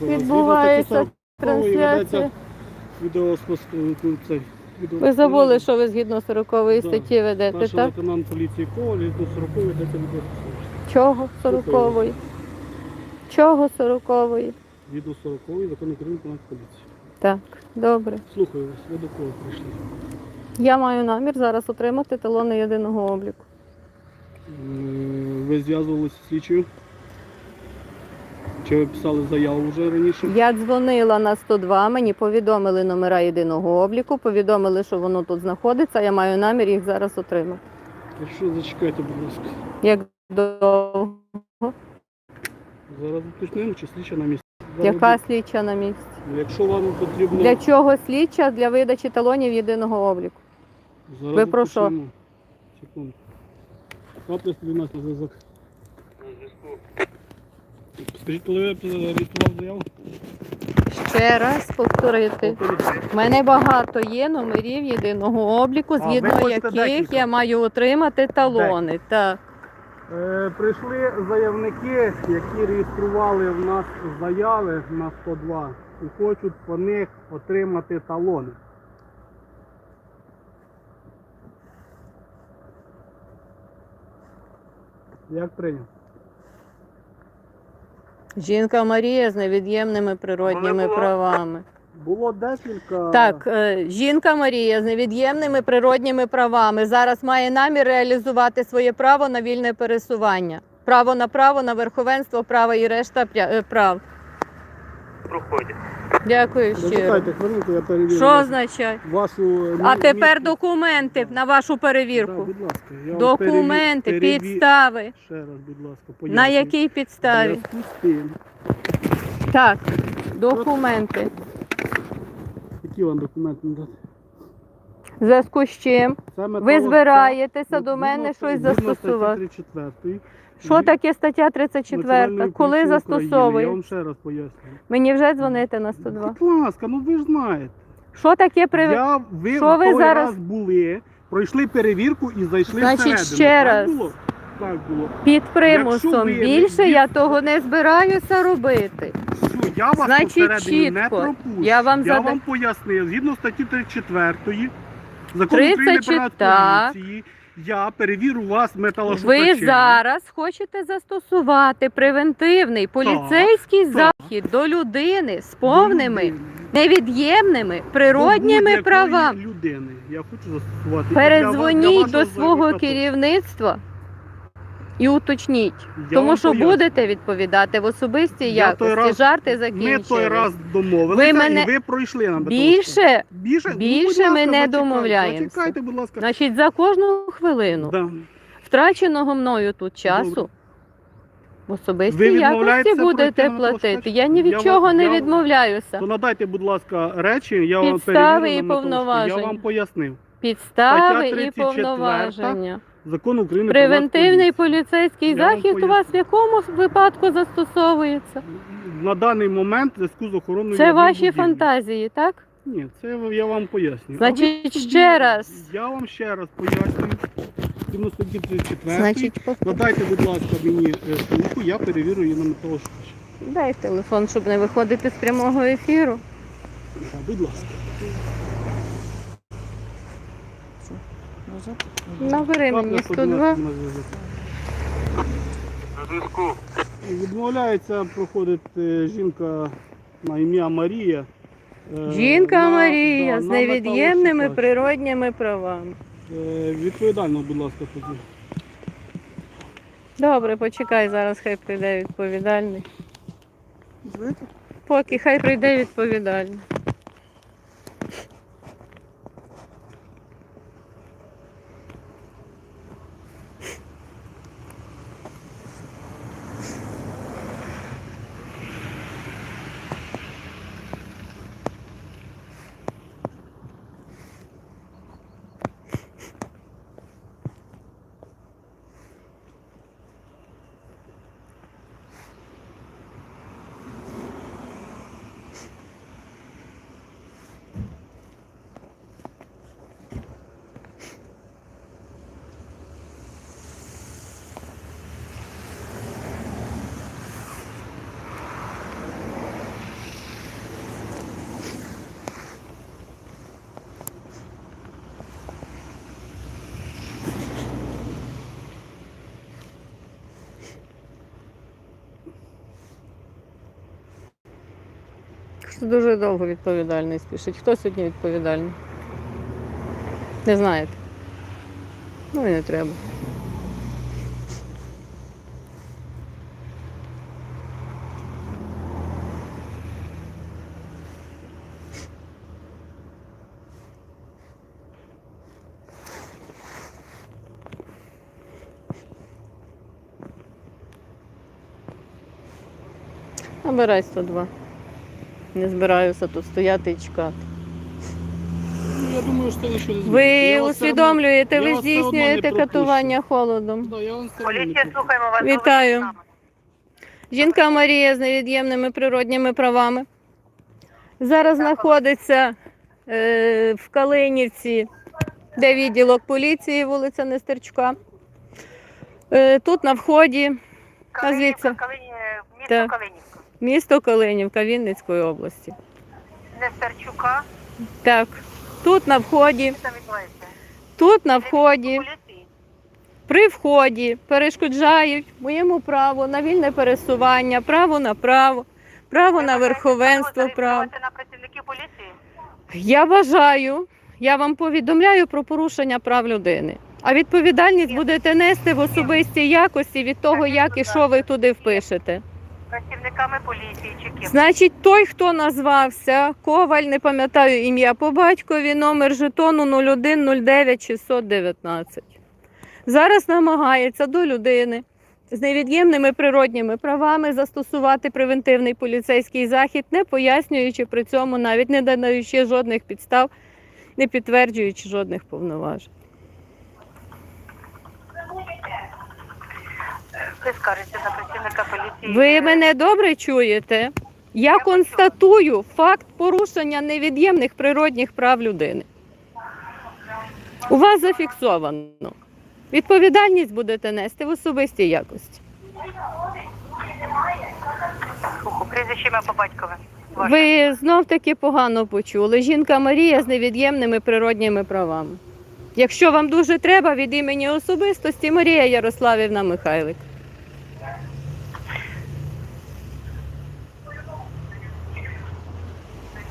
Відбувається згідно статті 40 трансляція. відео- Ви забули, що ви згідно 40 Да. статті ведете, Старший так? лейтенант поліції Коваль, до 40 ведеться відеоспостереження. Чого 40-ї? Чого 40-ї? Відео 40 закон України про поліції. Так, добре. Слухаю вас, ви до кого прийшли? Я маю намір зараз отримати талони єдиного обліку. Ви зв'язувалися з слідчою? Чи ви писали заяву вже раніше? Я дзвонила на 102, мені повідомили номера єдиного обліку, повідомили, що воно тут знаходиться. Я маю намір їх зараз отримати. Якщо зачекайте, будь ласка. Як довго? Зараз уточнимо, чи слідча на місці. Зараз Яка слідча на місці? Якщо вам потрібно... Для чого слідча для видачі талонів єдиного обліку? Зараз Ви про що? уточнимо. Секунду. Капля нас на зв'язок. Скажіть, коли ви реєстрував заяву? Ще раз повторити. У мене багато є номерів єдиного обліку, А, ви згідно хочете яких декілька? я маю отримати талони. Так. Е, прийшли заявники, які реєстрували в нас заяви на 102 і хочуть по них отримати талони. Як прийняв? Жінка Марія з невід'ємними природніми було- правами. Було декілька. Так, е, жінка Марія з невід'ємними природніми правами зараз має намір реалізувати своє право на вільне пересування. Право на право, на верховенство права і решта е, прав. проходять. Дякую щиро. Дочекайте хвилинку, я перевірю. Що означає? Вашу А мі- тепер мі- документи на вашу Да, перевірку. будь ласка, я вам Документи, переві- переві- підстави. Ще раз, будь ласка, На якій підставі? Зв'язку з тим, Так, документи. Які вам документи надати? В зв'язку з чим? Ви збираєтеся до мене щось застосувати. 34 Що таке стаття 34? Коли поліції Я вам ще раз пояснюю. Мені вже дзвонити на 102. Будь ласка, ну ви ж знаєте. Що таке при... Я, ви Що ви той зараз- раз були, пройшли перевірку і зайшли Значить, всередину. ще так раз. Було? Так було. під примусом? ви- Більше я того не збираюся робити. Все, я вас Значить, посередині не чітко. пропущу. Я вам зада- вам пояснив, згідно статті 34 закону України 34, про так. поліції, я перевірю вас Ви зараз хочете застосувати превентивний поліцейський так. захід до людини з повними невід'ємними природніми правами. людини. Я хочу застосувати. Передзвоніть до свого керівництва і уточніть. Я Тому вам що поясню. будете відповідати в особистій Я той якості. раз- Жарти Ми той раз домовилися, Ви мене- і ви пройшли нам Більше, Більше, ну, більше будь ласка, ми не зачекайте, домовляємося. Зачекайте, будь ласка. значить, за кожну хвилину Да. втраченого мною тут часу. Добре. В особистій Ви якості відмовляєтеся будете на платити. Я ні від Я чого вам- не я вам- відмовляюся. То надайте, будь ласка, речі, я вам Підстави перевірю і на повноваження. Я вам пояснив. Підстави і 34 повноваження. Закон України про Превентивний поліцейський Я вам захід у вас в якому випадку застосовується? На даний момент в зв'язку з охороною Це ваші адмінбудівлі. фантазії, так? Ні, це я вам поясню. Значить, А ви ще раз. Я вам ще раз пояснюю. Згідно статті 34. Значить, Надайте, будь ласка, мені е, сумку, я перевірю її на металошукачі. дай телефон, щоб не виходити з прямого ефіру. Будь ласка. Набери мені Капля 102. 112 на зв'язок. На зв'язку. Відмовляється проходити жінка на ім'я Марія. е, Жінка на- Марія да, з на невід'ємними металошукач. природніми правами. Е, Відповідально, будь ласка, тоді. Добре, почекай, зараз хай прийде відповідальний. Поки хай прийде відповідальний. Щось дуже довго відповідальний спішить. Хто сьогодні відповідальний? Не знаєте? Ну і не треба. Набирай 102. Не збираюся тут стояти і чекати. Я думаю, що Ви все одно- усвідомлюєте, ви здійснюєте катування холодом. Поліція, слухаємо вас. Вітаю. Жінка Марія з невід'ємними природніми правами. Зараз знаходиться е, в Калинівці, де відділок поліції, вулиця Нестерчука. Е, тут на вході Калинівка, звідси? Калині... Місто Так. Калинівка. Місто Калинівка Вінницької області. Нестерчука. Так, тут на вході, тут на вході. при вході перешкоджають моєму праву на вільне пересування, право на право, право на верховенство право на працівників поліції? Я вважаю, я вам повідомляю про порушення прав людини. А відповідальність будете нести в особистій якості від того, як і що ви туди впишете. Працівниками поліції чи ким? Значить, той, хто назвався Коваль, не пам'ятаю ім'я по батькові, номер жетону 0109 619. Зараз намагається до людини з невід'ємними природніми правами застосувати превентивний поліцейський захід, не пояснюючи при цьому, навіть не надаючи жодних підстав, не підтверджуючи жодних повноважень. Ви скажете на працівника поліції. Ви мене добре чуєте? Я констатую факт порушення невід'ємних природних прав людини. У вас зафіксовано. Відповідальність будете нести в особистій якості. Прізвище ім'я по батькові. Ви знов таки погано почули. Жінка Марія з невід'ємними природніми правами. Якщо вам дуже треба від імені особистості, Марія Ярославівна Михайлик.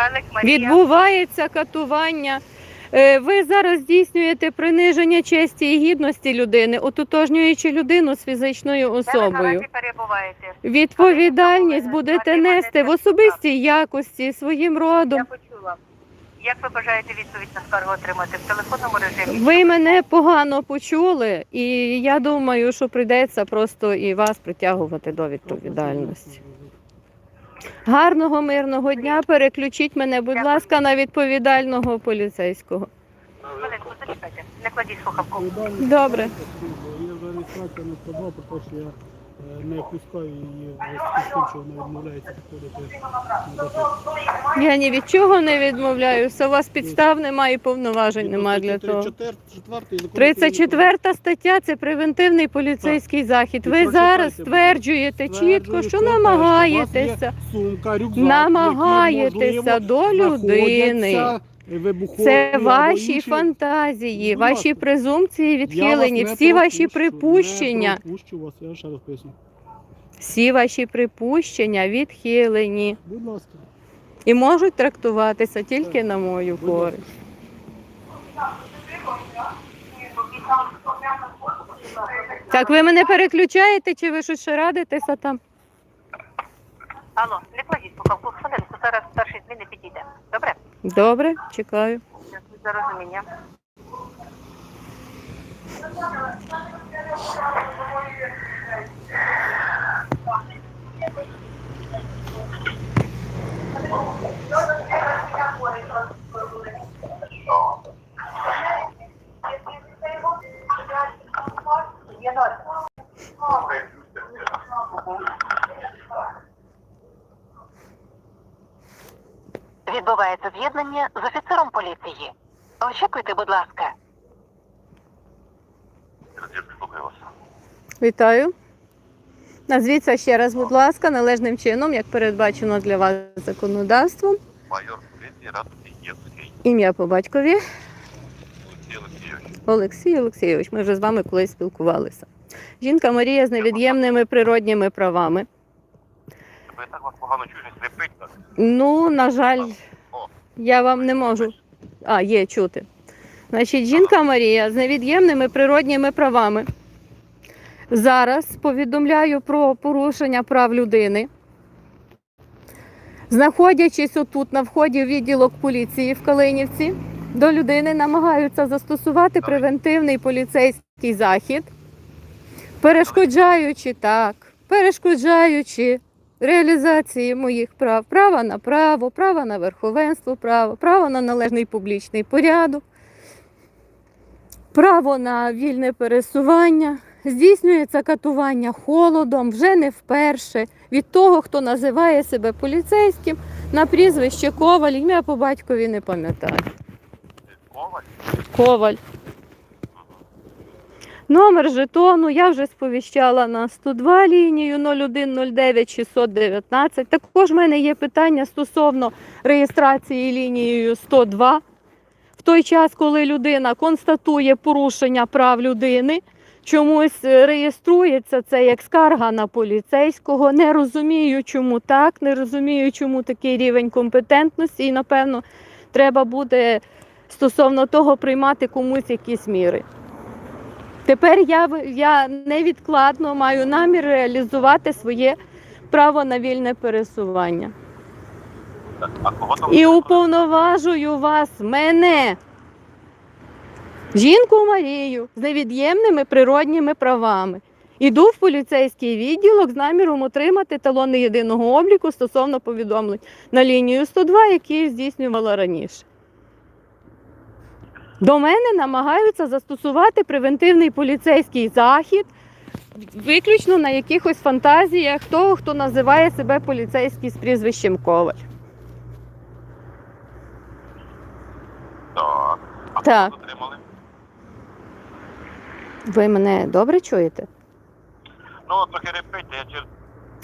Михайлик Марія. Відбувається катування. Е, Ви зараз здійснюєте приниження честі і гідності людини, ототожнюючи людину з фізичною особою. перебуваєте? Відповідальність будете нести в особистій якості своїм родом. Почула. Як ви бажаєте відповідь на скаргу отримати? В телефонному режимі? Ви мене погано почули, і я думаю, що прийдеться просто і вас притягувати до відповідальності. Гарного мирного дня. Переключіть мене, будь ласка, на відповідального поліцейського. Хвилинку, зачекайте. Не кладіть слухавку. Добре. зареєстрація на 102, про що я не пускаю її що вона відмовляється на допит. Я ні від чого не відмовляюся. У вас підстав немає і повноважень немає для того. 34 стаття це превентивний поліцейський захід. Ви зараз стверджуєте чітко, що намагаєтеся. Намагаєтеся до людини. Вибухові Це ваші інші. фантазії, Будь ваші презумпції відхилені, всі ваші припущення, Не пропущу вас, я ще раз поясню. всі ваші припущення відхилені Будь ласка. і можуть трактуватися тільки Так. на мою Будь користь. Так, ви мене переключаєте, чи ви щось ще радитеся там? Алло, не кладіть слухавку. Хвилинку, зараз старший зміни підійде. Добре? Добре, чекаю. Дякую за розуміння. Відбувається з'єднання з офіцером поліції. Очікуйте, будь ласка. Вітаю. Назвіться ще раз, будь ласка, належним чином, як передбачено для вас законодавством. майор поліції Рад Євський Ім'я по батькові Олексій Олексійович. Олексій Олексійович. Ми вже з вами колись спілкувалися. Жінка Марія з невід'ємними природніми правами. Бо я так вас погано чую, щось репить так. Ну, на жаль, О. я вам не можу. А, є чути. Значить, жінка Марія з невід'ємними природніми правами. Зараз повідомляю про порушення прав людини. Знаходячись отут на вході в відділок поліції в Калинівці, до людини намагаються застосувати превентивний поліцейський захід, перешкоджаючи так, перешкоджаючи реалізації моїх прав, права на право, права на верховенство права, право на належний публічний порядок, право на вільне пересування. Здійснюється катування холодом вже не вперше від того, хто називає себе поліцейським на прізвище Коваль, ім'я по батькові не пам'ятаю. Коваль? Коваль. Номер жетону я вже сповіщала на 102 лінію 0109 619. Також в мене є питання стосовно реєстрації лінією 102. В той час, коли людина констатує порушення прав людини, чомусь е, реєструється це як скарга на поліцейського. Не розумію, чому так, не розумію, чому такий рівень компетентності, і напевно треба буде стосовно того приймати комусь якісь міри. Тепер я, я невідкладно маю намір реалізувати своє право на вільне пересування. І уповноважую вас, мене, жінку Марію, з невід'ємними природніми правами. Іду в поліцейський відділок з наміром отримати талони єдиного обліку стосовно повідомлень на лінію 102, які здійснювала раніше. До мене намагаються застосувати превентивний поліцейський захід, виключно на якихось фантазіях того, хто називає себе поліцейський з прізвищем Коваль. Так. А Так. затримали? Ви мене добре чуєте? Ну, трохи репить, я через...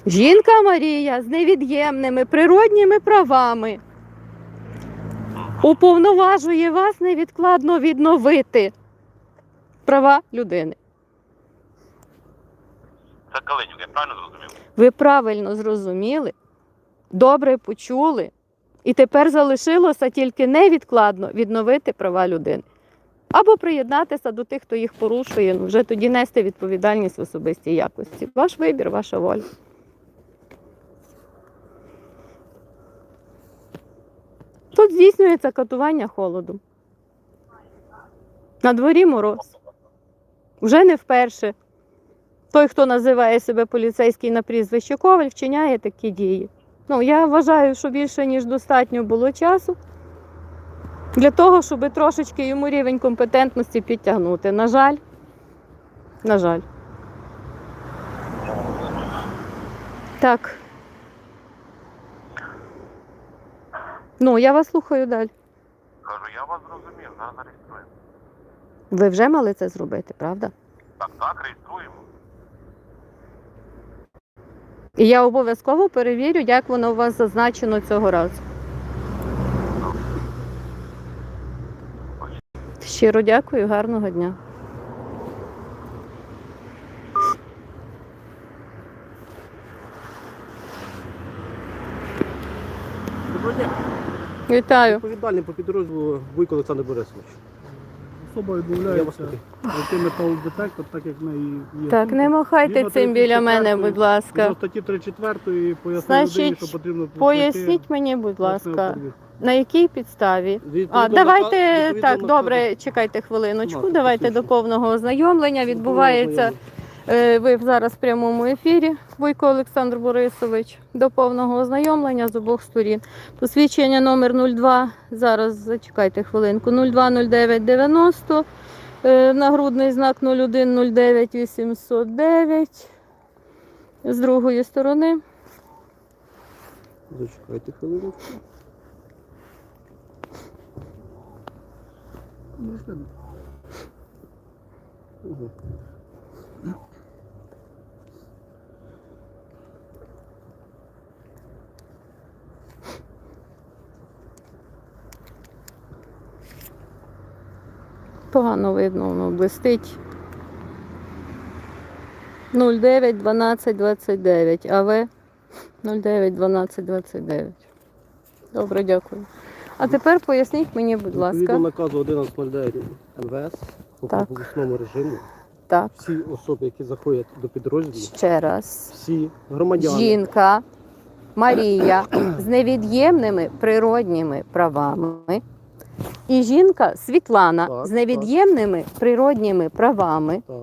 Жінка Марія з невід'ємними природніми правами уповноважує вас невідкладно відновити права людини. Це Калинів, я правильно зрозумів? Ви правильно зрозуміли, добре почули, і тепер залишилося тільки невідкладно відновити права людини. Або приєднатися до тих, хто їх порушує, ну вже тоді нести відповідальність в особистій якості. Ваш вибір, ваша воля. Тут здійснюється катування холодом. На дворі мороз. Вже не вперше. Той, хто називає себе поліцейський на прізвище Коваль, вчиняє такі дії. Ну, я вважаю, що більше ніж достатньо було часу для того, щоб трошечки йому рівень компетентності підтягнути. На жаль, на жаль. Так. Ну, я вас слухаю далі. Кажу, я вас зрозумів, зараз зареєструємо. Ви вже мали це зробити, правда? Так, так, реєструємо. І я обов'язково перевірю, як воно у вас зазначено цього разу. Щиро дякую, гарного дня. Доброго дня. Вітаю. Відповідальний по підрозділу Вуйко Олександр Борисович. Особа відмовляється пройти металодетектор, так як в неї є. Так, не махайте Згідно цим біля мене, 34-ї, будь ласка. Згідно статті 34 пояснив Значить, що потрібно Поясніть мені, будь ласка, на якій підставі? А, давайте так, добре, чекайте хвилиночку. Давайте до послухаю. повного ознайомлення. Відбувається ви зараз в прямому ефірі, Вуйко Олександр Борисович, до повного ознайомлення з обох сторін. Посвідчення номер 02, зараз зачекайте хвилинку, 020990, е, нагрудний знак 0109809. З другої сторони. Зачекайте хвилинку. Угу. Погано видно, воно блистить. 09 12 29, АВ 09 12 29. Добре, дякую. А тепер поясніть мені, будь Відповідно ласка. наказу 1109 МВС по Так. режиму Так, всі особи, які заходять до підрозділу, ще раз. всі громадяни, Жінка Марія з невід'ємними природніми правами. І жінка Світлана Так, з невід'ємними природніми правами так,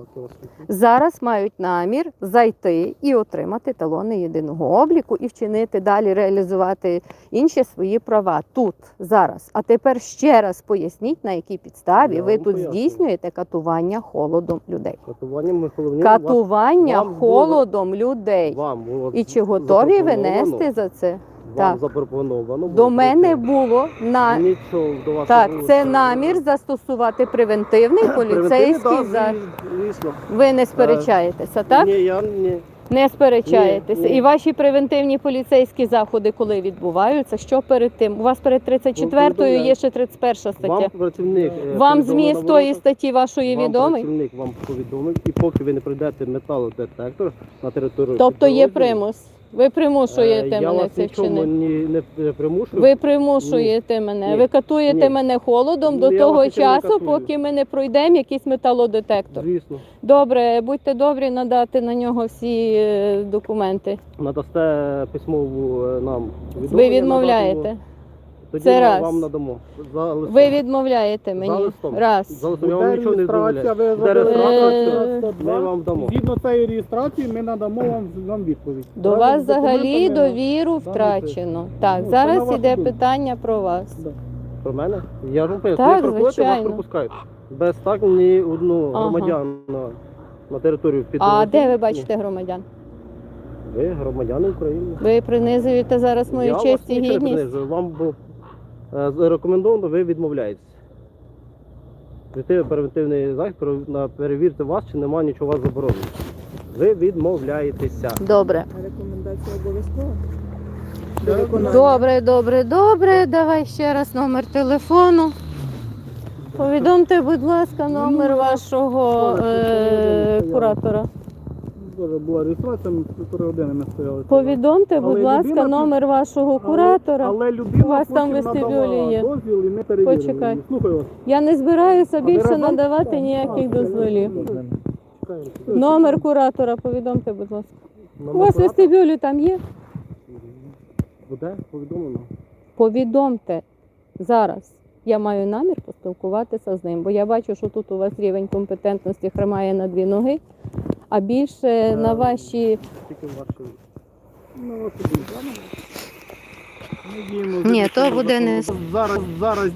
зараз мають намір зайти і отримати талони єдиного обліку і вчинити далі, реалізувати інші свої права тут, зараз. А тепер ще раз поясніть, на якій підставі Я ви тут пояснюю. здійснюєте катування холодом людей. Катуванням ми головне Катування вам було- холодом людей. вам було І чи готові ви нести за це? Вам Так. запропоновано До мене було на Нічого до вас так. Це намір застосувати превентивний поліцейський Превентивний, за звісно. ви не сперечаєтеся, так? Ні, я ні. Не сперечаєтеся. Ні, ні. І ваші превентивні поліцейські заходи, коли відбуваються, що перед тим? У вас перед 34-ю є ще 31 стаття. Вам працівник е, Вам зміст тої статті вашої вам відомий? Працівник вам повідомив, і поки ви не пройдете металодетектор на територію. Тобто є підрозділу, примус. Ви е, примушуєте я мене вас це нічому вчинити. ні, не примушую. Ви примушуєте мене. Ні. Ви катуєте Ні. мене холодом Ну, до я того вас нічого не часу, катую. поки ми не пройдемо якийсь металодетектор. Звісно. Добре, будьте добрі надати на нього всі е, документи. Надасте письмову е, нам Ви відмовляєте. надамо. Тоді Це ми раз. вам надамо. За листом. Ви відмовляєте За мені. листом. Раз. За листом. Я вам нічого не реєстрація, ви? Ми вам дамо. Згідно цієї реєстрації ми надамо вам, вам відповідь. До Разом вас з взагалі документами- довіру Да, втрачено. Так, Ну, це на зараз вашу іде думку. питання про вас. Да. Про мене? Я ж вам поясню. Так, Ви проходите, вас звичайно. пропускають. Без так ні одну Ага. громадян на, на територію під А де ви бачите громадян? Ви громадяни України. Ви принизуєте зараз мою Я вас честь і нічого не гідність. принижую. Вам рекомендовано, ви відмовляєтесь. Прийти превентивний захід, пере- перевірити вас, чи немає нічого у вас забороненого. Ви відмовляєтеся. Добре. Рекомендація обов'язкова. Добре, добре, добре. Давай ще раз номер телефону. Повідомте, будь ласка, номер вашого е, куратора. Дуже була реєстрація, ми півтори години ми стояли. Повідомте, Але будь ласка, людина- номер вашого куратора. Але людина У вас там вестибюлі є. дозвіл і ми перевірили. Почекай. Слухаю вас. Я не збираюся більше разом? надавати Так, ніяких так, дозволів. Номер куратора, повідомте, будь ласка. У вас вестибюлі там є? Буде повідомлено. Повідомте зараз. Я маю намір поспілкуватися з ним, бо я бачу, що тут у вас рівень компетентності хромає на дві ноги, а більше на ваші. Тільки ваші. Ну, от і. Ні, то буде не- Зараз, зараз